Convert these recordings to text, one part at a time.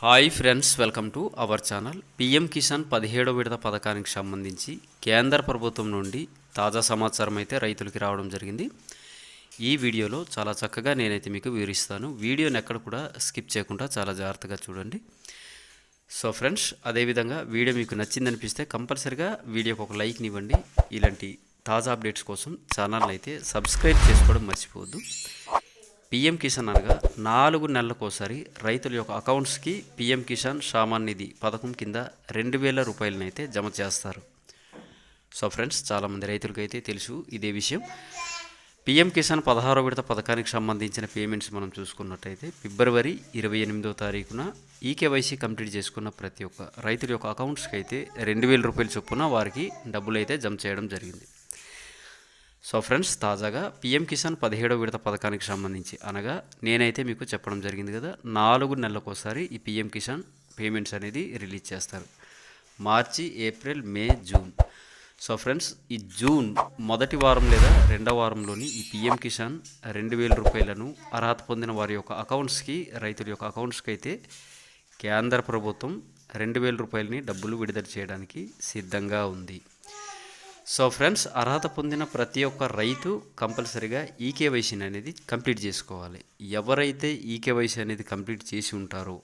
Hi friends welcome to our channel. PM Kisan పదిహేడో విడత పథకానికి సంబంధించి కేంద్ర ప్రభుత్వం నుండి తాజా సమాచారం అయితే రైతులకి రావడం జరిగింది. ఈ వీడియోలో చాలా చక్కగా నేనైతే మీకు వివరిస్తాను. వీడియోని ఎక్కడ కూడా స్కిప్ చేయకుండా చాలా జాగ్రత్తగా చూడండి. సో ఫ్రెండ్స్ అదేవిధంగా వీడియో మీకు నచ్చిందనిపిస్తే కంపల్సరిగా వీడియోకి ఒక లైక్ని ఇవ్వండి. ఇలాంటి తాజా అప్డేట్స్ కోసం ఛానల్ని అయితే సబ్స్క్రైబ్ చేసుకోవడం మర్చిపోవద్దు. పిఎం కిసాన్ అనగా నాలుగు నెలలకోసారి రైతుల యొక్క అకౌంట్స్కి పిఎం కిసాన్ సామాన్ నిధి పథకం కింద రెండు వేల రూపాయలనైతే జమ చేస్తారు. సో ఫ్రెండ్స్ చాలామంది రైతులకైతే తెలుసు ఇదే విషయం. పిఎం కిసాన్ పదహారో విడత పథకానికి సంబంధించిన పేమెంట్స్ మనం చూసుకున్నట్టయితే ఫిబ్రవరి ఇరవై ఎనిమిదో తారీఖున ఈకేవైసీ కంప్లీట్ చేసుకున్న ప్రతి ఒక్క రైతుల యొక్క అకౌంట్స్కి అయితే రెండు వేల రూపాయల చొప్పున వారికి డబ్బులు అయితే జమ చేయడం జరిగింది. సో ఫ్రెండ్స్ తాజాగా పిఎం కిసాన్ పదిహేడో విడత పథకానికి సంబంధించి అనగా నేనైతే మీకు చెప్పడం జరిగింది కదా నాలుగు నెలలకోసారి ఈ పిఎం కిసాన్ పేమెంట్స్ అనేది రిలీజ్ చేస్తారు. March April May June. So friends ఈ జూన్ మొదటి వారం లేదా రెండవ వారంలోని ఈ పిఎం కిసాన్ రెండు వేల రూపాయలను అర్హత పొందిన వారి యొక్క అకౌంట్స్కి రైతుల యొక్క అకౌంట్స్కి అయితే కేంద్ర ప్రభుత్వం రెండు వేల రూపాయలని డబ్బులు విడుదల చేయడానికి సిద్ధంగా ఉంది. సో ఫ్రెండ్స్ అర్హత పొందిన ప్రతి ఒక్క రైతు కంపల్సరిగా ఈకేవైసీని అనేది కంప్లీట్ చేసుకోవాలి. ఎవరైతే ఈకేవైసీ అనేది కంప్లీట్ చేసి ఉంటారో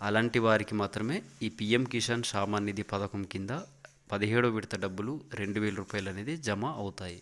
అలాంటి వారికి మాత్రమే ఈ పిఎం కిసాన్ సామాన్ నిధి పథకం కింద పదిహేడో విడత డబ్బులు రెండు వేల రూపాయలు అనేది జమ అవుతాయి.